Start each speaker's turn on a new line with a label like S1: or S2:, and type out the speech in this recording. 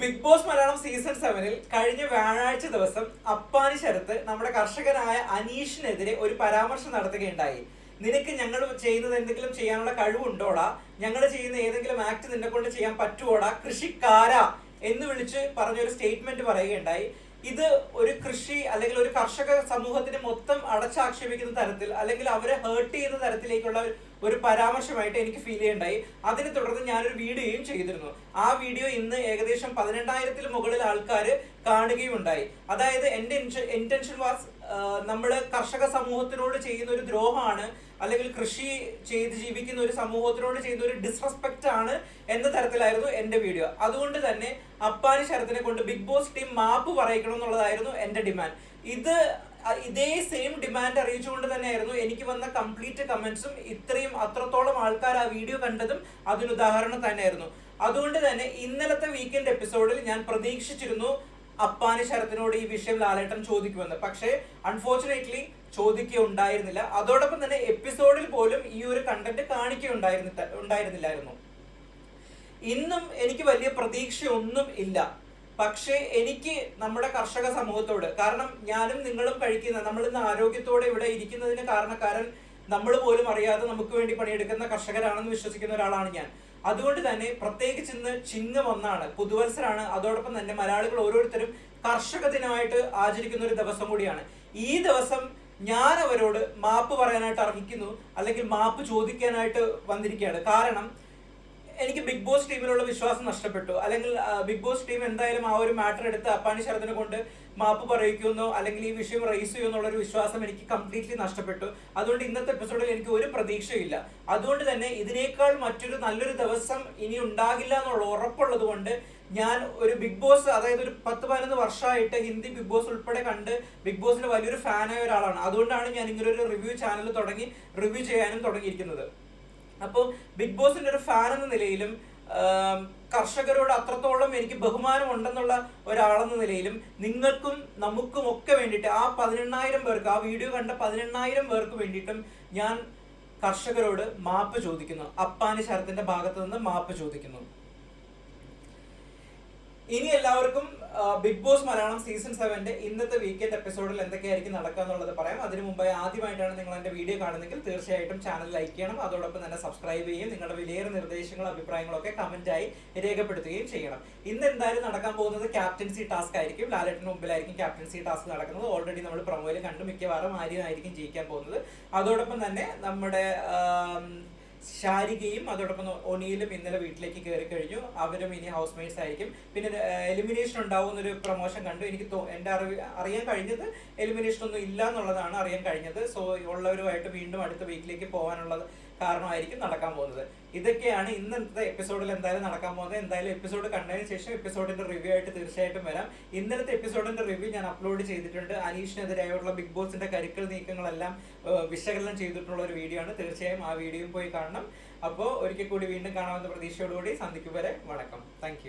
S1: Big Boss Malayalam season സെവനിൽ കഴിഞ്ഞ വ്യാഴാഴ്ച ദിവസം അപ്പാനി ശരത്ത് നമ്മുടെ കർഷകനായ അനീഷിനെതിരെ ഒരു പരാമർശം നടത്തുകയുണ്ടായി. നിനക്ക് ഞങ്ങൾ ചെയ്യുന്നത് എന്തെങ്കിലും ചെയ്യാനുള്ള കഴിവുണ്ടോടാ? ഞങ്ങൾ ചെയ്യുന്ന ഏതെങ്കിലും ആക്ട് നിന്നെ കൊണ്ട് ചെയ്യാൻ പറ്റുവോടാ? കൃഷിക്കാരാ? എന്ന് വിളിച്ച് പറഞ്ഞൊരു സ്റ്റേറ്റ്മെന്റ് പറയുകയുണ്ടായി. ഇത് ഒരു കൃഷി അല്ലെങ്കിൽ ഒരു കർഷക സമൂഹത്തിന് മൊത്തം അടച്ചാക്ഷേപിക്കുന്ന തരത്തിൽ അല്ലെങ്കിൽ അവരെ ഹേർട്ട് ചെയ്യുന്ന തരത്തിലേക്കുള്ള ഒരു പരാമർശമായിട്ട് എനിക്ക് ഫീൽ ചെയ്യണ്ടായി അതിനെ തുടർന്ന് ഞാനൊരു വീഡിയോയും ചെയ്തിരുന്നു. ആ വീഡിയോ ഇന്ന് ഏകദേശം പതിനെണ്ണായിരത്തിൽ മുകളിൽ ആൾക്കാർ കാണുകയും ഉണ്ടായി അതായത് എന്റെ ഇന്റൻഷൻ വാസ് നമ്മൾ കർഷക സമൂഹത്തിനോട് ചെയ്യുന്ന ഒരു ദ്രോഹമാണ് അല്ലെങ്കിൽ കൃഷി ചെയ്ത് ജീവിക്കുന്ന ഒരു സമൂഹത്തിനോട് ചെയ്യുന്ന ഒരു ഡിസ്റെസ്പെക്റ്റ് ആണ് എന്ന തരത്തിലായിരുന്നു എന്റെ വീഡിയോ. അതുകൊണ്ട് തന്നെ അപ്പാനി ശരത്തിനെ കൊണ്ട് ബിഗ് ബോസ് ടീം മാപ്പ് പറയിക്കണം എന്നുള്ളതായിരുന്നു എന്റെ ഡിമാൻഡ് ഇത് ഇതേ സെയിം ഡിമാൻഡ് അറിയിച്ചുകൊണ്ട് തന്നെയായിരുന്നു എനിക്ക് വന്ന കംപ്ലീറ്റ് കമന്റ്സും ഇത്രയും അത്രത്തോളം ആൾക്കാർ ആ വീഡിയോ കണ്ടതും അതിനുദാഹരണം തന്നെയായിരുന്നു. അതുകൊണ്ട് തന്നെ ഇന്നലത്തെ വീക്കെൻഡ് എപ്പിസോഡിൽ ഞാൻ പ്രതീക്ഷിച്ചിരുന്നു അപ്പാനി ശരത്തിനോട് ഈ വിഷയം ലാലേട്ടൻ ചോദിക്കുമെന്ന്. പക്ഷേ അൺഫോർച്ചുനേറ്റ്ലി ചോദിക്കുകയുണ്ടായിരുന്നില്ല. അതോടൊപ്പം തന്നെ എപ്പിസോഡിൽ പോലും ഈ ഒരു കണ്ടന്റ് കാണിക്കുകയുണ്ടായിരുന്നില്ല ഉണ്ടായിരുന്നില്ലായിരുന്നു. ഇന്നും എനിക്ക് വലിയ പ്രതീക്ഷയൊന്നും ഇല്ല. പക്ഷേ എനിക്ക് നമ്മുടെ കർഷക സമൂഹത്തോട് കാരണം ഞാനും നിങ്ങളും കഴിക്കുന്ന നമ്മൾ ഇന്ന് ആരോഗ്യത്തോടെ ഇവിടെ ഇരിക്കുന്നതിന് കാരണക്കാരൻ നമ്മൾ പോലും അറിയാതെ നമുക്ക് വേണ്ടി പണിയെടുക്കുന്ന കർഷകരാണെന്ന് വിശ്വസിക്കുന്ന ഒരാളാണ് ഞാൻ. അതുകൊണ്ട് തന്നെ പ്രത്യേകിച്ച് ഇന്ന് ചിങ്ങം ഒന്നാണ്. പുതുവത്സരാണ്. അതോടൊപ്പം തന്നെ മലയാളികൾ ഓരോരുത്തരും കർഷക ദിനമായിട്ട് ആചരിക്കുന്ന ഒരു ദിവസം കൂടിയാണ്. ഈ ദിവസം ഞാൻ അവരോട് മാപ്പ് പറയാനായിട്ട് അർഹിക്കുന്നു അല്ലെങ്കിൽ മാപ്പ് ചോദിക്കാനായിട്ട് വന്നിരിക്കുകയാണ്. കാരണം എനിക്ക് ബിഗ് ബോസ് ടീമിലുള്ള വിശ്വാസം നഷ്ടപ്പെട്ടു. അല്ലെങ്കിൽ ബിഗ് ബോസ് ടീം എന്തായാലും ആ ഒരു മാറ്റർ എടുത്ത് അപ്പാനി ശരത്തിനെ കൊണ്ട് മാപ്പ് പറയിക്കുമെന്നോ അല്ലെങ്കിൽ ഈ വിഷയം റേസ് ചെയ്യുമെന്നുള്ള ഒരു വിശ്വാസം എനിക്ക് കംപ്ലീറ്റ്ലി നഷ്ടപ്പെട്ടു. അതുകൊണ്ട് ഇന്നത്തെ എപ്പിസോഡിൽ എനിക്ക് ഒരു പ്രതീക്ഷയില്ല. അതുകൊണ്ട് തന്നെ ഇതിനേക്കാൾ മറ്റൊരു നല്ലൊരു ദിവസം ഇനി ഉണ്ടാകില്ല എന്നുള്ള ഉറപ്പുള്ളത് കൊണ്ട് ഞാൻ ഒരു ബിഗ് ബോസ് അതായത് ഒരു പത്ത് പതിനൊന്ന് വർഷമായിട്ട് ഹിന്ദി ബിഗ് ബോസ് ഉൾപ്പെടെ കണ്ട് ബിഗ് ബോസിന്റെ വലിയൊരു ഫാനായ ഒരാളാണ്. അതുകൊണ്ടാണ് ഞാൻ ഇങ്ങനെ ഒരു റിവ്യൂ ചാനൽ തുടങ്ങി റിവ്യൂ ചെയ്യാനും തുടങ്ങിയിരിക്കുന്നത്. അപ്പോൾ ബിഗ് ബോസിന്റെ ഒരു ഫാൻ എന്ന നിലയിലും കർഷകരോട് അത്രത്തോളം എനിക്ക് ബഹുമാനം ഉണ്ടെന്നുള്ള ഒരാളെന്ന നിലയിലും നിങ്ങൾക്കും നമുക്കും ഒക്കെ വേണ്ടിയിട്ട് ആ പതിനെണ്ണായിരം പേർക്ക് ആ വീഡിയോ കണ്ട പതിനെണ്ണായിരം പേർക്ക് വേണ്ടിയിട്ടും ഞാൻ കർഷകരോട് മാപ്പ് ചോദിക്കുന്നു. അപ്പാനി ശരത്തിന്റെ ഭാഗത്ത് നിന്ന് മാപ്പ് ചോദിക്കുന്നു. ഇനി എല്ലാവർക്കും ബിഗ് ബോസ് മലയാളം സീസൺ സെവന്റെ ഇന്നത്തെ വീക്കെൻഡ് എപ്പിസോഡിൽ എന്തൊക്കെയായിരിക്കും നടക്കുക എന്നുള്ളത് പറയാം. അതിനു മുമ്പായി ആദ്യമായിട്ടാണ് നിങ്ങൾ എന്റെ വീഡിയോ കാണുന്നെങ്കിൽ തീർച്ചയായിട്ടും ചാനൽ ലൈക്ക് ചെയ്യണം. അതോടൊപ്പം തന്നെ സബ്സ്ക്രൈബ് ചെയ്യുകയും നിങ്ങളുടെ വിലയേറെ നിർദ്ദേശങ്ങളും അഭിപ്രായങ്ങളും ഒക്കെ കമന്റായി രേഖപ്പെടുത്തുകയും ചെയ്യണം. ഇന്ന് എന്തായാലും നടക്കാൻ പോകുന്നത് ക്യാപ്റ്റൻസി ടാസ്ക് ആയിരിക്കും. ലാലറ്റിന് മുമ്പിലായിരിക്കും ക്യാപ്റ്റൻസി ടാസ്ക് നടക്കുന്നത്. ഓൾറെഡി നമ്മൾ പ്രൊമോയിൽ കണ്ടു. മിക്കവാറും ആര്യനായിരിക്കും ജയിക്കാൻ പോകുന്നത്. അതോടൊപ്പം തന്നെ നമ്മുടെ ആം, ശാരികയും അതോടൊപ്പം ഒനിയിലും ഇന്നലെ വീട്ടിലേക്ക് കയറി കഴിഞ്ഞു. അവരും ഇനി ഹൗസ് മേറ്റ്സ് ആയിരിക്കും. പിന്നെ എലിമിനേഷൻ ഉണ്ടാവുന്ന ഒരു പ്രൊമോഷൻ കണ്ടു. എനിക്ക് എന്റെ അറിവ് അറിയാൻ കഴിഞ്ഞത് എലിമിനേഷൻ ഒന്നും ഇല്ല എന്നുള്ളതാണ് അറിയാൻ കഴിഞ്ഞത്. സോ ഉള്ളവരുമായിട്ട് വീണ്ടും അടുത്ത വീക്കിലേക്ക് പോകാനുള്ളത് കാരണമായിരിക്കും നടക്കാൻ പോകുന്നത്. ഇതൊക്കെയാണ് ഇന്നത്തെ എപ്പിസോഡിൽ എന്തായാലും നടക്കാൻ പോകുന്നത്. എന്തായാലും എപ്പിസോഡ് കണ്ടതിന് ശേഷം എപ്പിസോഡിന്റെ റിവ്യൂ ആയിട്ട് തീർച്ചയായിട്ടും വരാം. ഇന്നലത്തെ എപ്പിസോഡിന്റെ റിവ്യൂ ഞാൻ അപ്ലോഡ് ചെയ്തിട്ടുണ്ട്. അനീഷിനെതിരായുള്ള ബിഗ് ബോസിന്റെ കരുക്കൾ നീക്കങ്ങളെല്ലാം വിശകലനം ചെയ്തിട്ടുള്ള ഒരു വീഡിയോ ആണ്. തീർച്ചയായും ആ വീഡിയോയും പോയി കാണണം. അപ്പോൾ ഒരിക്കൽ കൂടി വീണ്ടും കാണാമെന്ന പ്രതീക്ഷയോടുകൂടി സന്ധിക്കും വരെ വണക്കം. താങ്ക്